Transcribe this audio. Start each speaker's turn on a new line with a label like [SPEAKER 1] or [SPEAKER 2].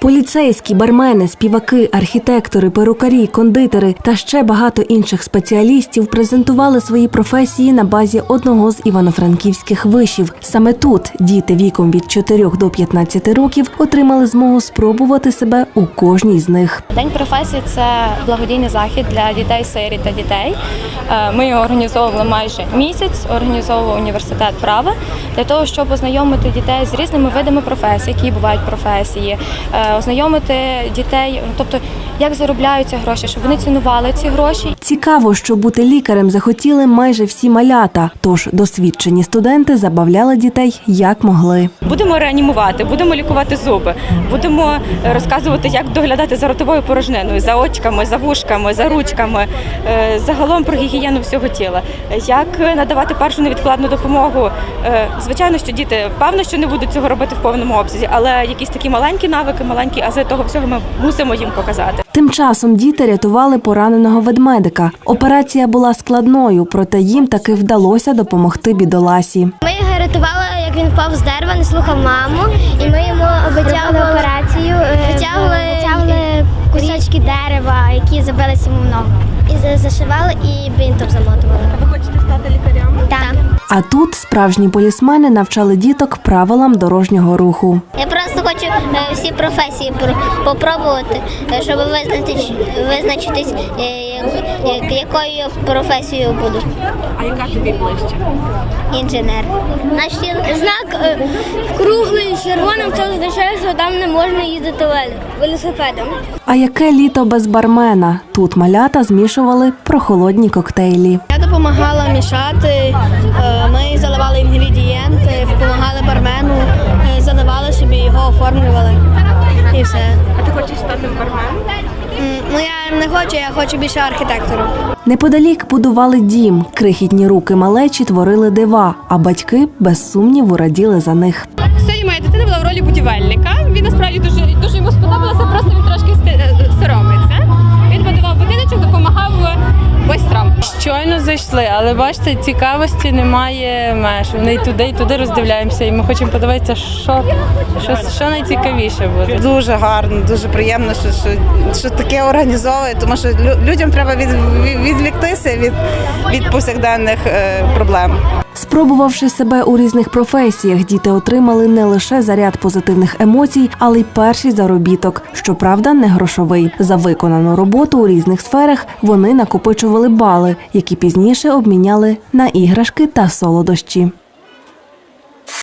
[SPEAKER 1] Поліцейські, бармени, співаки, архітектори, перукарі, кондитери та ще багато інших спеціалістів презентували свої професії на базі одного з івано-франківських вишів. Саме тут діти віком від 4 до 15 років отримали змогу спробувати себе у кожній з них.
[SPEAKER 2] День професії це благодійний захід для дітей сиріт та дітей. Е, Ми його організовували майже місяць. Організовував університет права для того, щоб ознайомити дітей з різними видами професій, які бувають професії, е, ознайомити дітей, тобто як заробляються гроші, щоб вони цінували ці гроші
[SPEAKER 1] Цікаво, що бути лікарем захотіли майже всі малята, тож досвідчені студенти забавляли дітей як могли.
[SPEAKER 3] Будемо реанімувати, будемо лікувати зуби, будемо розказувати, як доглядати за ротовою порожниною, за очками, за вушками, за ручками, е, загалом про гігієну всього тіла, як надавати першу невідкладну допомогу. Е, Звичайно, що діти певно, що не будуть цього робити в повному обсязі, але якісь такі маленькі навики, маленькі ази того всього ми мусимо їм показати.
[SPEAKER 1] Тим часом діти рятували пораненого ведмедика. Операція була складною, проте їм таки вдалося допомогти бідоласі.
[SPEAKER 4] Ми його рятували, як він впав з дерева, не слухав маму, і ми йому витягували операцію, витягували, витягували кусочки дерева, які забилися йому в ногу. І зашивали і бинтом замотували.
[SPEAKER 1] А тут справжні полісмени навчали діток правилам дорожнього руху.
[SPEAKER 4] Я просто хочу е, всі професії пр- попробувати, е, щоб визначитись, е, як- як- якою професією буду.
[SPEAKER 3] А яка тобі ближче?
[SPEAKER 4] Інженер. Наш знак е, круглий червоним, це означає, що там не можна їздити велосипедом.
[SPEAKER 1] А яке літо без бармена? Тут малята змішували прохолодні коктейлі.
[SPEAKER 5] Я допомагала мішати, е, ми заливали інгредієнти, допомагали бармену, заливали собі, його оформлювали і все.
[SPEAKER 3] А ти хочеш стати барменом?
[SPEAKER 5] Ну я не хочу, я хочу більше архітектором.
[SPEAKER 1] Неподалік будували дім, крихітні руки малечі творили дива, а батьки без сумніву раділи за них.
[SPEAKER 3] Сьогодні моя дитина була в ролі будівельника. Він насправді дуже дуже йому сподобалося, просто він трошки сти-
[SPEAKER 6] Щойно але бачите, цікавості немає меж. Вони і туди, і туди роздивляємося, і ми хочемо подивитися, що, що, що найцікавіше буде.
[SPEAKER 7] Дуже гарно, дуже приємно, що, що, що таке організовує, тому що людям треба від, від, відвліктися від, від повсякденних е, проблем.
[SPEAKER 1] Спробувавши себе у різних професіях, діти отримали не лише заряд позитивних емоцій, але й перший заробіток. Щоправда, не грошовий. За виконану роботу у різних сферах вони накопичували бали, які пізніше обміняли на іграшки та солодощі.